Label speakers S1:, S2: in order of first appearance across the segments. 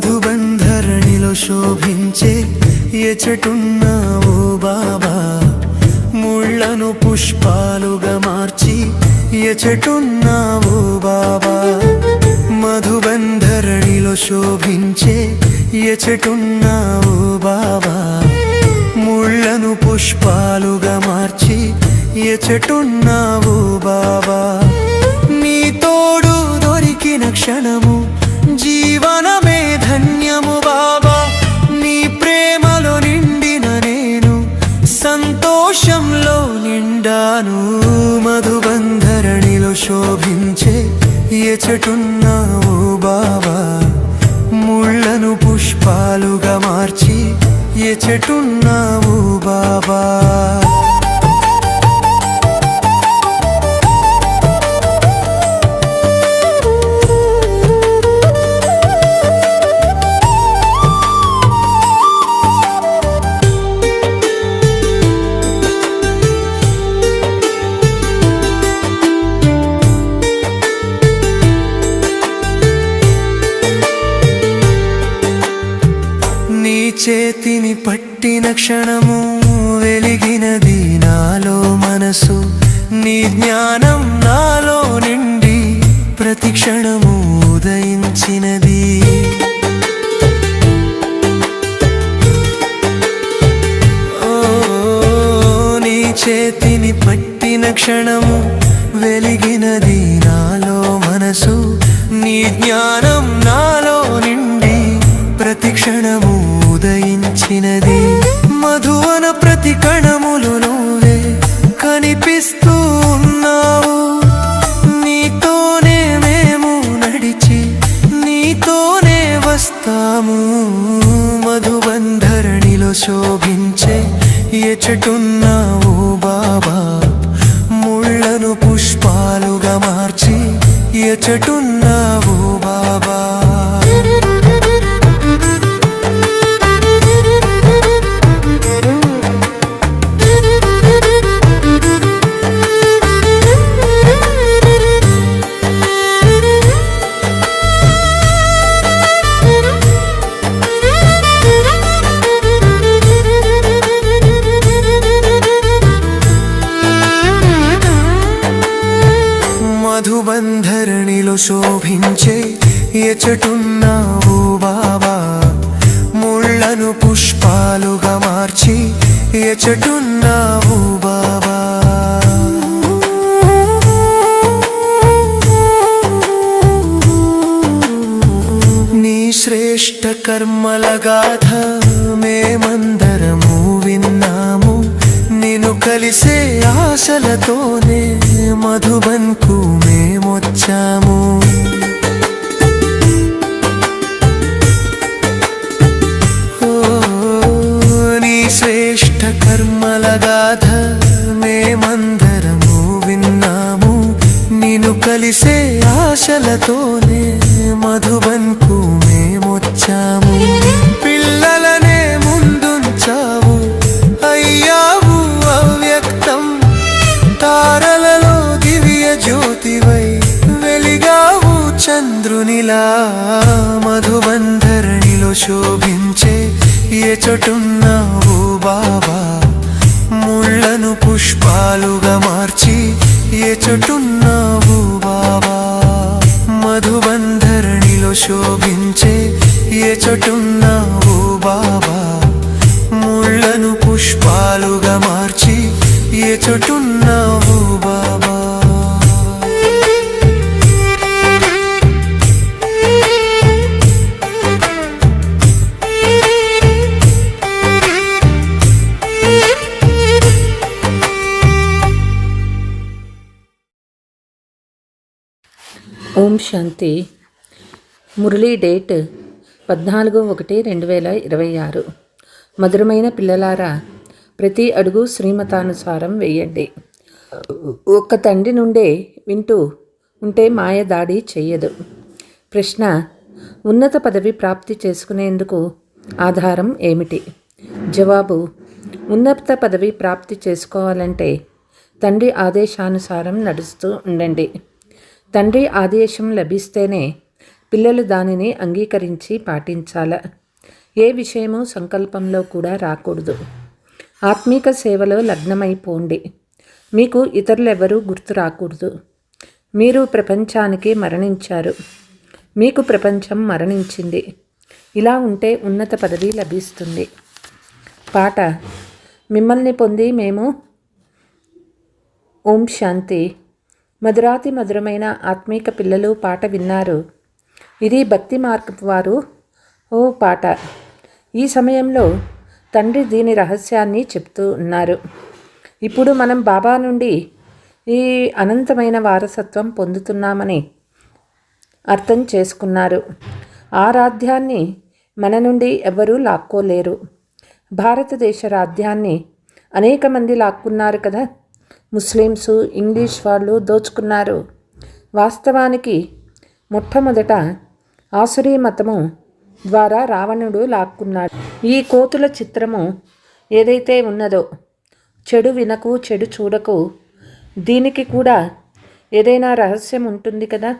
S1: మధుబంధరణిలో శోభించే ఎచటున్నావు బాబా ముళ్ళను పుష్పాలుగా మార్చి ఎచటున్నావు శోభించే ఎచటున్నావు బాబా ముళ్ళను పుష్పాలుగా మార్చి ఎచటున్నావు బాబా నీ తోడు దొరికిన క్షణము జీవనమే ధన్యము బాబా నీ ప్రేమలో నిండిన నేను సంతోషంలో నిండాను. మధుబంధరణిలో శోభించే ఎచటున్నావు బాబా ముళ్ళను పుష్పాలుగా మార్చి ఎచటున్నావు బాబా? చేతిని పట్టిన క్షణము వెలిగినది నాలో మనసు. నీ జ్ఞానం నాలో నిండి ప్రతి క్షణము ఉదయించినది. నీ చేతిని పట్టిన క్షణము వెలిగినది నాలో మనసు. నీ జ్ఞానం నాలో నిండి ప్రతి క్షణము ఉదయించినది మధువన ప్రతి కణములు నువ్వే కనిపిస్తూ ఉన్నావు. నీతోనే మేము నడిచి నీతోనే వస్తాము. మధుబంధరణిలో శోభించే ఎచటున్నావు బాబా. ముళ్ళను పుష్పాలుగా మార్చి ఎచటున్న మధుబంధరణిలో శోభించే ఎచటున్నావు బాబా. ముళ్ళను పుష్పాలుగా మార్చి ఎచటున్నావు బాబా. నీ శ్రేష్ట కర్మల గాథ మేమందరము విన్నాము. నిన్ను కలిసే ఆశలతోనే మధుబన్కు చూశాము. నీ శ్రేష్ట కర్మల గాథ మేమందరము విన్నాము. నిన్ను కలిసే ఆశలతోనే మధుబన్కు మేమొచ్చాము. మధుబంధరణిలో శోభించే ఏ చోటున్నావు బాబా. ముళ్ళను పుష్పాలుగా మార్చి ఏ చోటున్నావు బాబా. మధుబంధరణిలో శోభించే ఏ చోటున్నావు బాబా. ముళ్ళను పుష్పాలుగా మార్చి ఏ చోటున్నావు బాబా.
S2: ఓం శాంతి. మురళీ డేట్ పద్నాలుగు ఒకటి రెండు వేల ఇరవై ఆరు. మధురమైన పిల్లలారా ప్రతి అడుగు శ్రీమతానుసారం వేయండి. ఒక్క తండ్రి నుండే వింటూ ఉంటే మాయ దాడి చెయ్యదు. ప్రశ్న ఉన్నత పదవి ప్రాప్తి చేసుకునేందుకు ఆధారం ఏమిటి? జవాబు ఉన్నత పదవి ప్రాప్తి చేసుకోవాలంటే తండ్రి ఆదేశానుసారం నడుస్తూ ఉండండి. తండ్రి ఆదేశం లభిస్తేనే పిల్లలు దానిని అంగీకరించి పాటించాల. ఏ విషయము సంకల్పంలో కూడా రాకూడదు. ఆత్మీక సేవలో లగ్నమైపోండి. మీకు ఇతరులెవరూ గుర్తు రాకూడదు. మీరు ప్రపంచానికి మరణించారు. మీకు ప్రపంచం మరణించింది. ఇలా ఉంటే ఉన్నత పదవి లభిస్తుంది. పాట మిమ్మల్ని పొంది మేము ఓం శాంతి. మధురాతి మధురమైన ఆత్మీక పిల్లలు పాట విన్నారు. ఇది భక్తి మార్గపు వారు ఓ పాట. ఈ సమయంలో తండ్రి దీని రహస్యాన్ని చెప్తూ ఉన్నారు. ఇప్పుడు మనం బాబా నుండి ఈ అనంతమైన వారసత్వం పొందుతున్నామని అర్థం చేసుకున్నారు. ఆ రాధ్యాన్ని మన నుండి ఎవరూ లాక్కోలేరు. భారతదేశ రాధ్యాన్ని అనేక మంది లాక్కున్నారు కదా. ముస్లిమ్స్ ఇంగ్లీష్ వాళ్ళు దోచుకున్నారు. వాస్తవానికి మొట్టమొదట ఆసురీ మతము ద్వారా రావణుడు లాక్కున్నాడు. ఈ కోతుల చిత్రము ఏదైతే ఉన్నదో చెడు వినకు చెడు చూడకు దీనికి కూడా ఏదైనా రహస్యం ఉంటుంది కదా?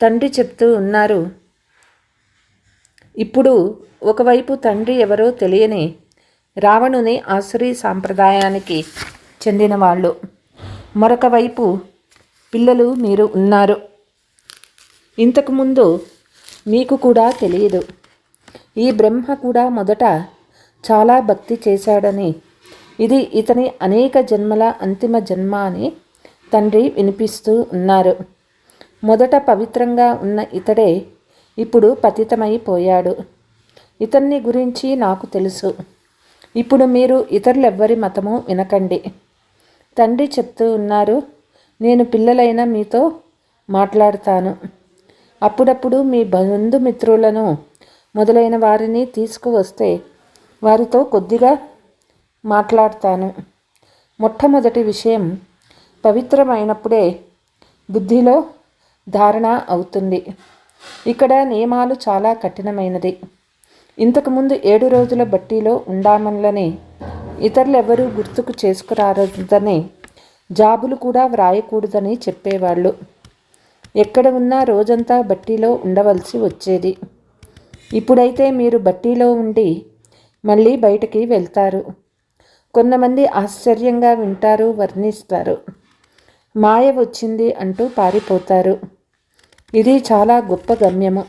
S2: తండ్రి చెప్తూ ఉన్నారు ఇప్పుడు ఒకవైపు తండ్రి ఎవరో తెలియని రావణుని ఆసురీ సాంప్రదాయానికి చెందిన వాళ్ళు మరొక వైపు పిల్లలు మీరు ఉన్నారు. ఇంతకుముందు మీకు కూడా తెలియదు. ఈ బ్రహ్మ కూడా మొదట చాలా భక్తి చేశాడని. ఇది ఇతని అనేక జన్మల అంతిమ జన్మ అని తండ్రి వినిపిస్తూ ఉన్నారు. మొదట పవిత్రంగా ఉన్న ఇతడే ఇప్పుడు పతితమైపోయాడు. ఇతన్ని గురించి నాకు తెలుసు. ఇప్పుడు మీరు ఇతరులెవ్వరి మతము వినకండి. తండ్రి చెప్తూ ఉన్నారు నేను పిల్లలైన మీతో మాట్లాడతాను. అప్పుడప్పుడు మీ బంధుమిత్రులను మొదలైన వారిని తీసుకువస్తే వారితో కొద్దిగా మాట్లాడతాను. మొట్టమొదటి విషయం పవిత్రమైనప్పుడే బుద్ధిలో ధారణ అవుతుంది. ఇక్కడ నియమాలు చాలా కఠినమైనది. ఇంతకుముందు ఏడు రోజుల బట్టీలో ఉండామన్లని ఇతరులెవరూ గుర్తుకు చేసుకురారదని జాబులు కూడా వ్రాయకూడదని చెప్పేవాళ్ళు. ఎక్కడ ఉన్నా రోజంతా బట్టీలో ఉండవలసి వచ్చేది. ఇప్పుడైతే మీరు బట్టీలో ఉండి మళ్ళీ బయటికి వెళ్తారు. కొంతమంది ఆశ్చర్యంగా వింటారు వర్ణిస్తారు. మాయ వచ్చింది అంటూ పారిపోతారు. ఇది చాలా గొప్ప గమ్యము.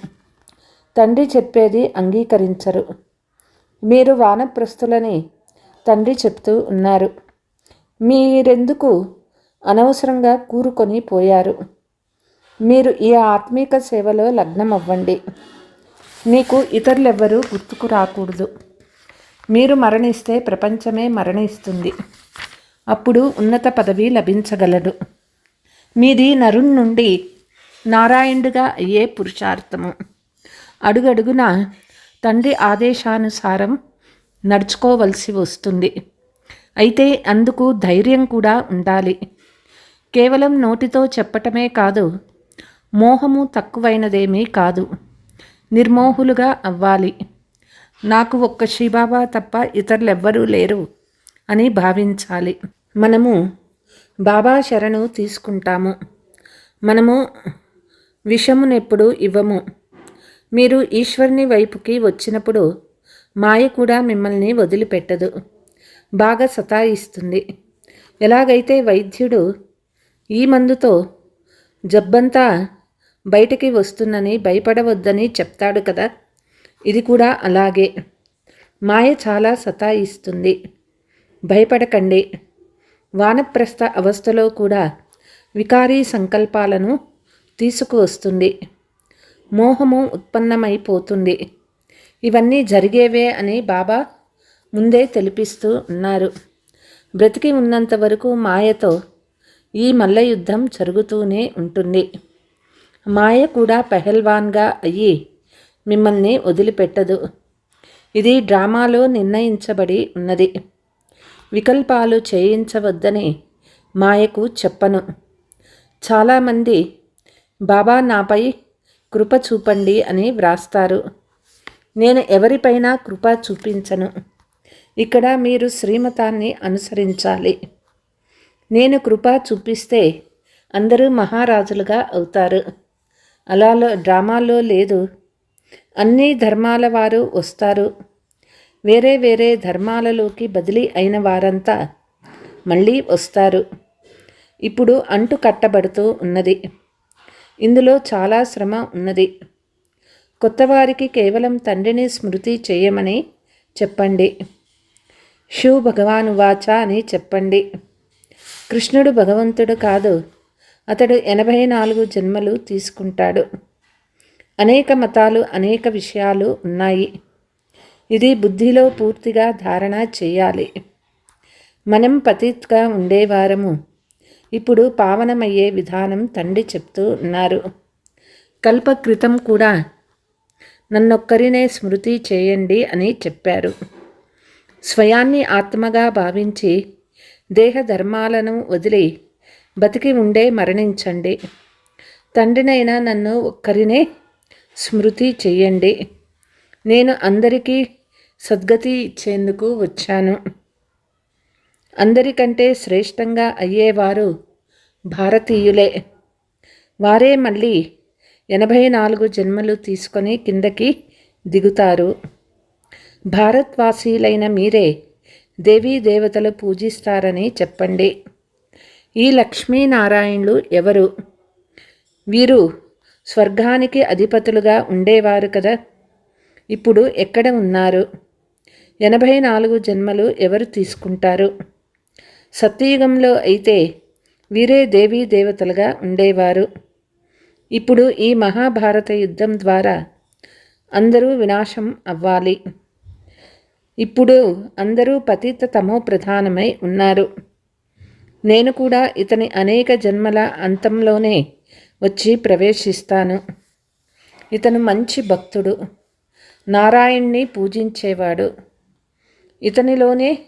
S2: తండ్రి చెప్పేది అంగీకరించరు. మీరు వానప్రస్తులని తండ్రి చెప్తూ ఉన్నారు. మీరెందుకు అనవసరంగా కూరుకొని పోయారు? మీరు ఈ ఆత్మీక సేవలో లగ్నం అవ్వండి మీకు ఇతరులెవ్వరూ గుర్తుకు రాకూడదు. మీరు మరణిస్తే ప్రపంచమే మరణిస్తుంది. అప్పుడు ఉన్నత పదవి లభించగలడు మీది నరుణ్ నుండి నారాయణుడిగా అయ్యే పురుషార్థము. అడుగడుగున తండ్రి ఆదేశానుసారం నడుచుకోవలసి వస్తుంది. అయితే అందుకు ధైర్యం కూడా ఉండాలి. కేవలం నోటితో చెప్పటమే కాదు మోహము తక్కువైనదేమీ కాదు. నిర్మోహులుగా అవ్వాలి. నాకు ఒక్క శ్రీబాబా తప్ప ఇతరులెవ్వరూ లేరు అని భావించాలి. మనము బాబా శరణు తీసుకుంటాము. మనము విషమునెప్పుడు ఇవ్వము. మీరు ఈశ్వరుని వైపుకి వచ్చినప్పుడు మాయ కూడా మిమ్మల్ని వదిలిపెట్టదు. బాగా సతాయిస్తుంది. ఎలాగైతే వైద్యుడు ఈ మందుతో జబ్బంతా బయటికి వస్తుందని భయపడవద్దని చెప్తాడు కదా ఇది కూడా అలాగే. మాయ చాలా సతాయిస్తుంది. భయపడకండి. వానప్రస్థ అవస్థలో కూడా వికారీ సంకల్పాలను తీసుకువస్తుంది. మోహము ఉత్పన్నమైపోతుంది. ఇవన్నీ జరిగేవే అని బాబా ముందే తెలిపిస్తూ ఉన్నారు. బ్రతికి ఉన్నంత వరకు మాయతో ఈ మల్ల యుద్ధం జరుగుతూనే ఉంటుంది. మాయ కూడా పెహల్వాన్గా అయ్యి మిమ్మల్ని వదిలిపెట్టదు. ఇది డ్రామాలో నిర్ణయించబడి ఉన్నది. వికల్పాలు చేయించవద్దని మాయకు చెప్పను. చాలామంది బాబా నాపై కృప చూపండి అని వ్రాస్తారు. నేను ఎవరిపైనా కృప చూపించను. ఇక్కడ మీరు శ్రీమతాన్ని అనుసరించాలి. నేను కృప చూపిస్తే అందరూ మహారాజులుగా అవుతారు. అలాలో డ్రామాలో లేదు. అన్ని ధర్మాల వారు వస్తారు. వేరే వేరే ధర్మాలలోకి బదిలీ అయిన వారంతా మళ్ళీ వస్తారు. ఇప్పుడు అంటు కట్టబడుతూ ఉన్నది. ఇందులో చాలా శ్రమ ఉన్నది. కొత్తవారికి కేవలం తండ్రిని స్మృతి చేయమని చెప్పండి. షూ భగవాను వాచ అని చెప్పండి. కృష్ణుడు భగవంతుడు కాదు అతడు ఎనభై నాలుగు జన్మలు తీసుకుంటాడు. అనేక మతాలు అనేక విషయాలు ఉన్నాయి. ఇది బుద్ధిలో పూర్తిగా ధారణ చేయాలి. మనం పతిత్గా ఉండేవారము. ఇప్పుడు పావనమయ్యే విధానం తండ్రి చెప్తూ ఉన్నారు. కల్పకృతం కూడా నన్నొక్కరినే స్మృతి చేయండి అని చెప్పారు. స్వయాన్ని ఆత్మగా భావించి దేహ ధర్మాలను వదిలి బతికి ఉండే మరణించండి. తండ్రినైనా నన్ను ఒక్కరినే స్మృతి చెయ్యండి నేను అందరికీ సద్గతి ఇచ్చేందుకు వచ్చాను. అందరికంటే శ్రేష్టంగా అయ్యేవారు భారతీయులే. వారే మళ్ళీ ఎనభై నాలుగు జన్మలు తీసుకొని కిందకి దిగుతారు. భారత్వాసీలైన మీరే దేవీ దేవతలు పూజిస్తారని చెప్పండి. ఈ లక్ష్మీనారాయణులు ఎవరు? వీరు స్వర్గానికి అధిపతులుగా ఉండేవారు కదా. ఇప్పుడు ఎక్కడ ఉన్నారు? ఎనభై నాలుగు జన్మలు ఎవరు తీసుకుంటారు? సత్యయుగంలో అయితే వీరే దేవీ దేవతలుగా ఉండేవారు. ఇప్పుడు ఈ మహాభారత యుద్ధం ద్వారా అందరూ వినాశం అవ్వాలి. ఇప్పుడు అందరూ పతిత తమో ప్రధానమై ఉన్నారు. నేను కూడా ఇతని అనేక జన్మల అంతంలోనే వచ్చి ప్రవేశిస్తాను. ఇతను మంచి భక్తుడు. నారాయణ్ణి పూజించేవాడు. ఇతనిలోనే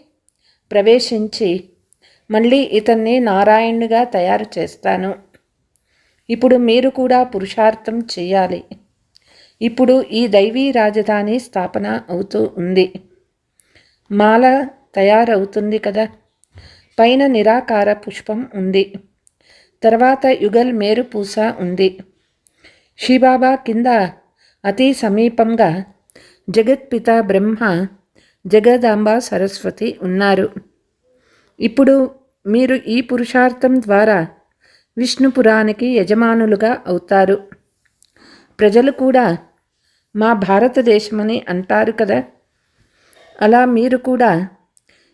S2: ప్రవేశించి మళ్ళీ ఇతన్ని నారాయణుగా తయారు చేస్తాను. ఇప్పుడు మీరు కూడా పురుషార్థం చేయాలి. ఇప్పుడు ఈ దైవీ రాజధాని స్థాపన అవుతూ ఉంది. మాల తయారవుతుంది కదా. పైన నిరాకార పుష్పం ఉంది. తర్వాత యుగల్ మేరు పూస ఉంది. శిబాబా కింద అతి సమీపంగా జగత్పిత బ్రహ్మ జగదాంబ సరస్వతి ఉన్నారు. ఇప్పుడు మీరు ఈ పురుషార్థం ద్వారా విష్ణుపురానికి యజమానులుగా అవుతారు. ప్రజలు కూడా మా భారతదేశమని అంటారు కదా. అలా మీరు కూడా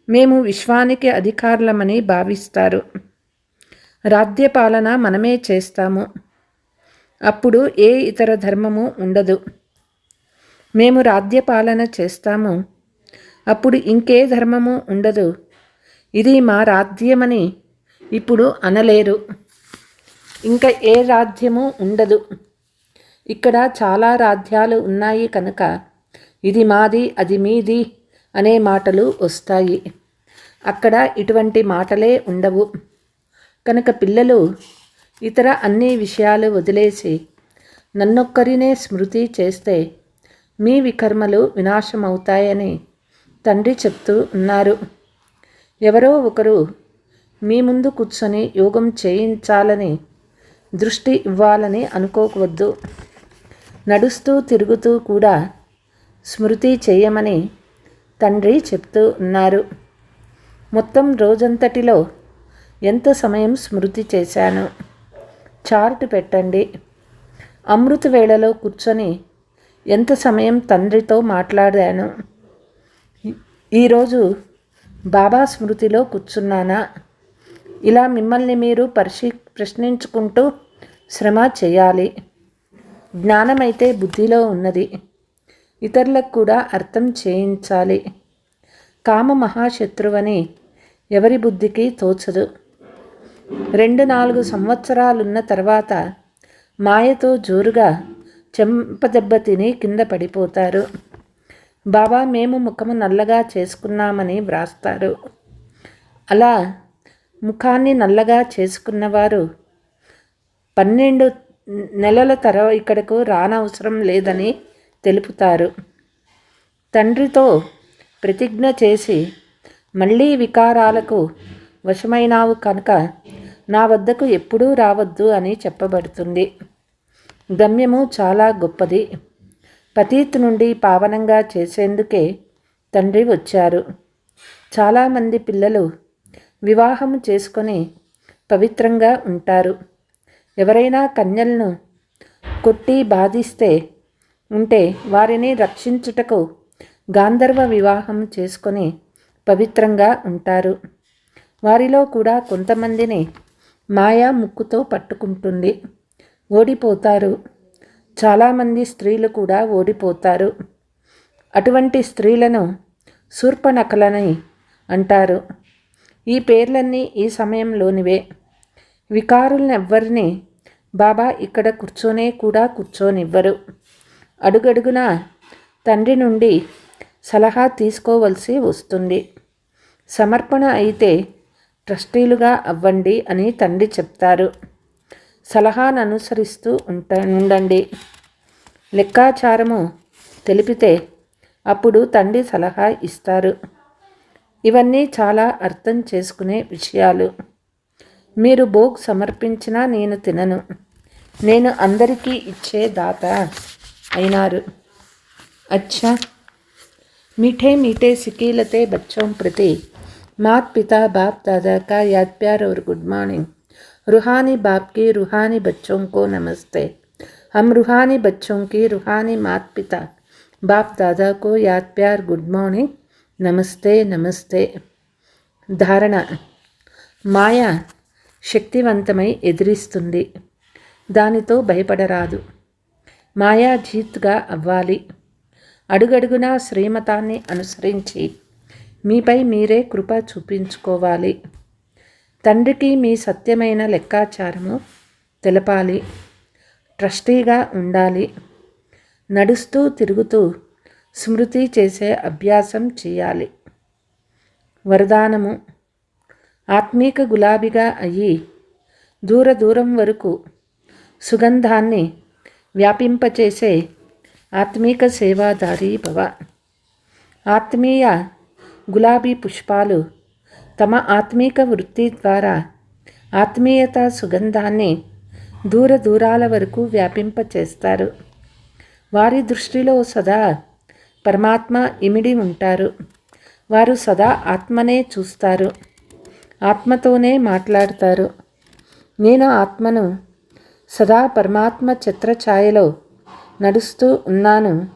S2: మేము విశ్వానికి అధికారులమని భావిస్తారు. రాజ్యపాలన మనమే చేస్తాము. అప్పుడు ఏ ఇతర ధర్మము ఉండదు. మేము రాజ్యపాలన చేస్తాము. అప్పుడు ఇంకే ధర్మము ఉండదు. ఇది మా రాజ్యమని ఇప్పుడు అనలేరు. ఇంకా ఏ రాజ్యము ఉండదు. ఇక్కడ చాలా రాజ్యాలు ఉన్నాయి కనుక ఇది మాది అది మీది అనే మాటలు వస్తాయి. అక్కడ ఇటువంటి మాటలే ఉండవు. కనుక పిల్లలు ఇతర అన్ని విషయాలు వదిలేసి నన్నొక్కరినే స్మృతి చేస్తే మీ వికర్మలు వినాశమవుతాయని తండ్రి చెప్తూ ఉన్నారు. ఎవరో ఒకరు మీ ముందు కూర్చొని యోగం చేయించాలని దృష్టి ఇవ్వాలని అనుకోవద్దు నడుస్తూ తిరుగుతూ కూడా స్మృతి చేయమని తండ్రి చెప్తూ ఉన్నారు. మొత్తం రోజంతటిలో ఎంత సమయం స్మృతి చేశాను? చార్ట్ పెట్టండి. అమృత వేళలో కూర్చొని ఎంత సమయం తండ్రితో మాట్లాడాను? ఈరోజు బాబా స్మృతిలో కూర్చున్నానా? ఇలా మిమ్మల్ని మీరు పరిశీ ప్రశ్నించుకుంటూ శ్రమ చేయాలి. జ్ఞానమైతే బుద్ధిలో ఉన్నది. ఇతరులకు కూడా అర్థం చేయించాలి. కామ మహాశత్రువని ఎవరి బుద్ధికి తోచదు. రెండు నాలుగు సంవత్సరాలున్న తర్వాత మాయతో జోరుగా చెంపదెబ్బ తిని కింద పడిపోతారు. బాబా మేము ముఖము నల్లగా చేసుకున్నామని వ్రాస్తారు. అలా ముఖాన్ని నల్లగా చేసుకున్నవారు పన్నెండు నెలల తర ఇక్కడకు రానవసరం లేదని తెలుపుతారు. తండ్రితో ప్రతిజ్ఞ చేసి మళ్ళీ వికారాలకు వశమైనావు కనుక నా వద్దకు ఎప్పుడూ రావద్దు అని చెప్పబడుతుంది. గమ్యము చాలా గొప్పది. పతీత్ నుండి పావనంగా చేసేందుకే తండ్రి వచ్చారు. చాలామంది పిల్లలు వివాహం చేసుకొని పవిత్రంగా ఉంటారు. ఎవరైనా కన్యలను కొట్టి బాధిస్తే ఉంటే వారిని రక్షించుటకు గాంధర్వ వివాహం చేసుకొని పవిత్రంగా ఉంటారు. వారిలో కూడా కొంతమందిని మాయా ముక్కుతో పట్టుకుంటుంది. ఓడిపోతారు. చాలామంది స్త్రీలు కూడా ఓడిపోతారు. అటువంటి స్త్రీలను శూర్పణకలని అంటారు. ఈ పేర్లన్నీ ఈ సమయంలోనివే. వికారులనెవ్వరిని బాబా ఇక్కడ కూర్చొనే కూడా కూర్చోనివ్వరు. అడుగడుగునా తండ్రి నుండి సలహా తీసుకోవలసి వస్తుంది. సమర్పణ అయితే ట్రస్టీలుగా అవ్వండి అని తండ్రి చెప్తారు. సలహాను అనుసరిస్తూ ఉంట ఉండండి. లెక్కాచారము తెలిపితే అప్పుడు తండ్రి సలహా ఇస్తారు. ఇవన్నీ చాలా అర్థం చేసుకునే విషయాలు మీరు భోగ్ సమర్పించినా నేను తినను నేను అందరికీ ఇచ్చే దాత అయినారు అచ్చా मीठे मीठे सिकीलते बच्चों प्रति मात पिता बाप दादा का याद प्यार और गुड मॉर्निंग रूहानी बाप की रूहानी बच्चों को नमस्ते हम रूहानी बच्चों की रूहानी मात पिता बाप दादा को याद प्यार गुड मॉर्निंग నమస్తే నమస్తే. ధారణ. మాయ శక్తివంతమై ఎదిరిస్తుంది. దానితో భయపడరాదు. మాయా జీత్గా అవ్వాలి. అడుగడుగునా శ్రీమతాన్ని అనుసరించి మీపై మీరే కృప చూపించుకోవాలి. తండ్రికి మీ సత్యమైన లెక్కాచారము తెలపాలి. ట్రస్టీగా ఉండాలి. నడుస్తూ తిరుగుతూ స్మృతి చేసే అభ్యాసం చేయాలి. వరదానము. ఆత్మీక గులాబీగా అయ్యి దూర దూరం వరకు సుగంధాన్ని వ్యాపింపచేసే ఆత్మీక సేవాదారీ భవ. ఆత్మీయ గులాబీ పుష్పాలు తమ ఆత్మీక వృత్తి ద్వారా ఆత్మీయత సుగంధాన్ని దూర దూరాల వరకు వ్యాపింపచేస్తారు. వారి దృష్టిలో సదా పరమాత్మ ఇమిడి ఉంటారు. వారు సదా ఆత్మనే చూస్తారు. ఆత్మతోనే మాట్లాడతారు. నేను ఆత్మను సదా పరమాత్మ ఛత్రఛాయలో నడుస్తూ ఉన్నాను.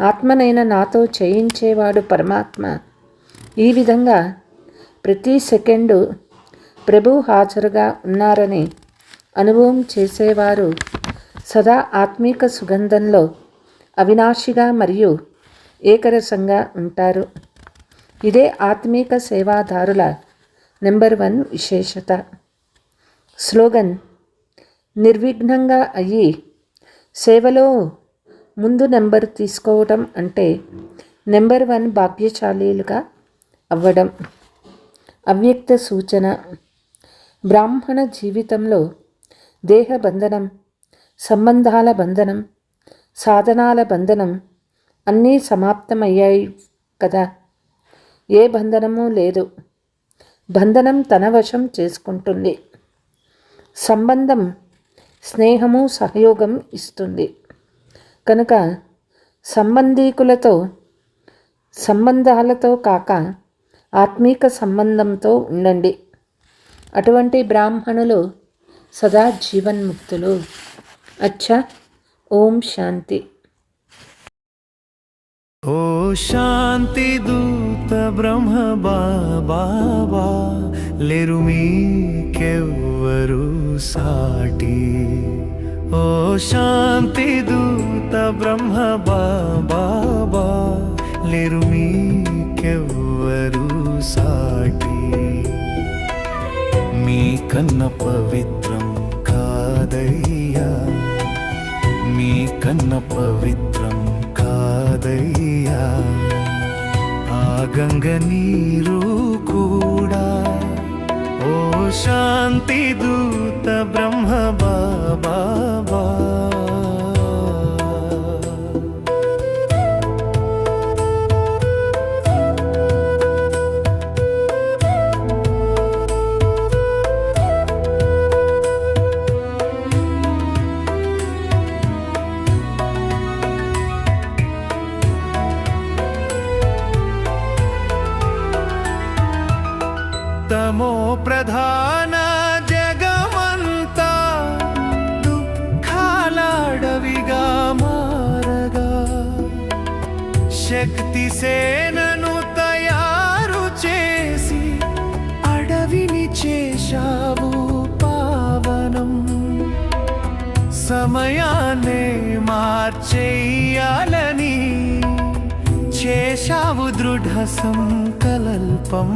S2: ఆత్మనైన నాతో చేయించేవాడు పరమాత్మ. ఈ విధంగా ప్రతి సెకండు ప్రభు హాజరుగా ఉన్నారని అనుభవం చేసేవారు సదా ఆత్మీక సుగంధంలో అవినాశిగా మరియు ఏకరసంగా ఉంటారు. ఇదే ఆత్మీక సేవాదారుల నెంబర్ వన్ విశేషత. స్లోగన్ నిర్విఘ్నంగా అయ్యి సేవలో ముందు నెంబర్ తీసుకోవడం అంటే నెంబర్ వన్ భాగ్యశాలీలుగా అవ్వడం. అవ్యక్త సూచన బ్రాహ్మణ జీవితంలో దేహ బంధనం సంబంధాల బంధనం సాధనాల బంధనం అన్నీ సమాప్తమయ్యాయి కదా. ఏ బంధనము లేదు. బంధనం తన వశం చేసుకుంటుంది. సంబంధం స్నేహము సహయోగం ఇస్తుంది. కనుక సంబంధీకులతో సంబంధాలతో కాక ఆత్మీక సంబంధంతో ఉండండి. అటువంటి బ్రాహ్మణులు సదా జీవన్ముక్తులు. అచ్చా. ఓం శాంతి.
S1: శాంతి దూత బ్రహ్మ బాబా లేరు మీకెవ్వరు సాటి. ఓ శాంతి దూత బ్రహ్మ బాబా లేరు మీకెవ్వరు సాటి. మీ కన్న పవిత్రం కాదయ్యా మీ కన్న పవిత్రం కాదయ్యా. ఆ గంగ నీరు కూడా. ఓ శాంతి దూత బ్రహ్మ బాబా మార్చేయాలని చేశావు దృఢ సంకల్పం.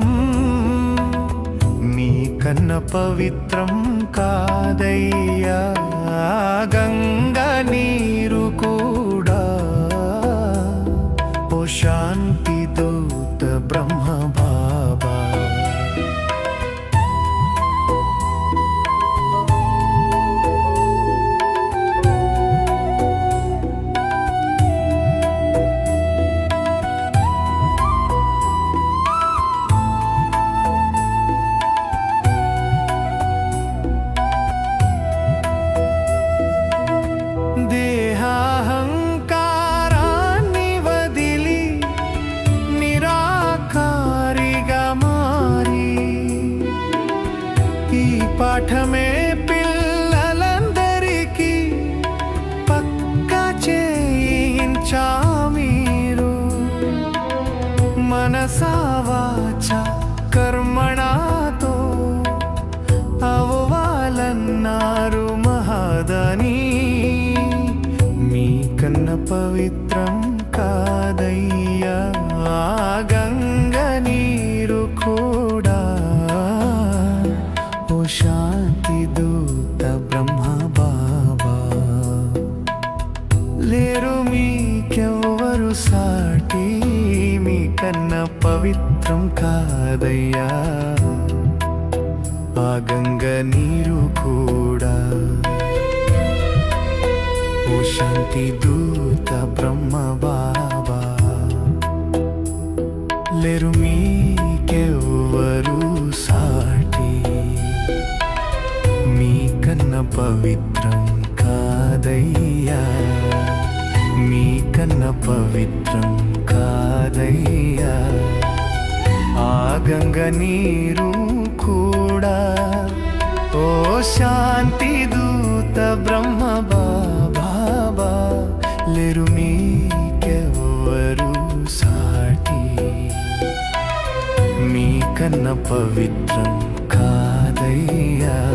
S1: నీ కన్న పవిత్రం కాదయ్యా గంగా నీరు కూడా. ఓ శాంతి లేరు మీకెవ్వరు సాటి? మీకన్నా పవిత్రం కాదయ్యా. ఆ గంగ నీరు కూడా. ఓ శాంతి దూత బ్రహ్మ బాబా. లేరు మీకెవ్వరు సాటి? మీకన్న పవిత్రం కాదయ్యా. కన్న పవిత్రం కాదయ్యా. ఆ గంగ నీరు కూడా. ఓ శాంతి దూత బ్రహ్మ బాబా లేరు మీకెవ్వరు సాటి. మీ కన్న పవిత్రం కాదయ్యా.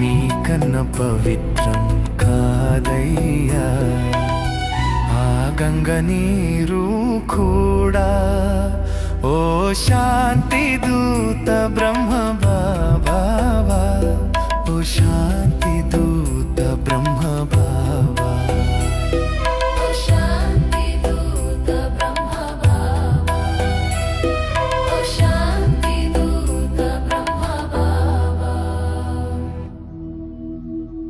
S1: మీ కన్న పవిత్రం కాదయ్యా. గంగ నీరు కూడా. ఓ శాంతి దూత బ్రహ్మ బాబా. ఓ శాంతి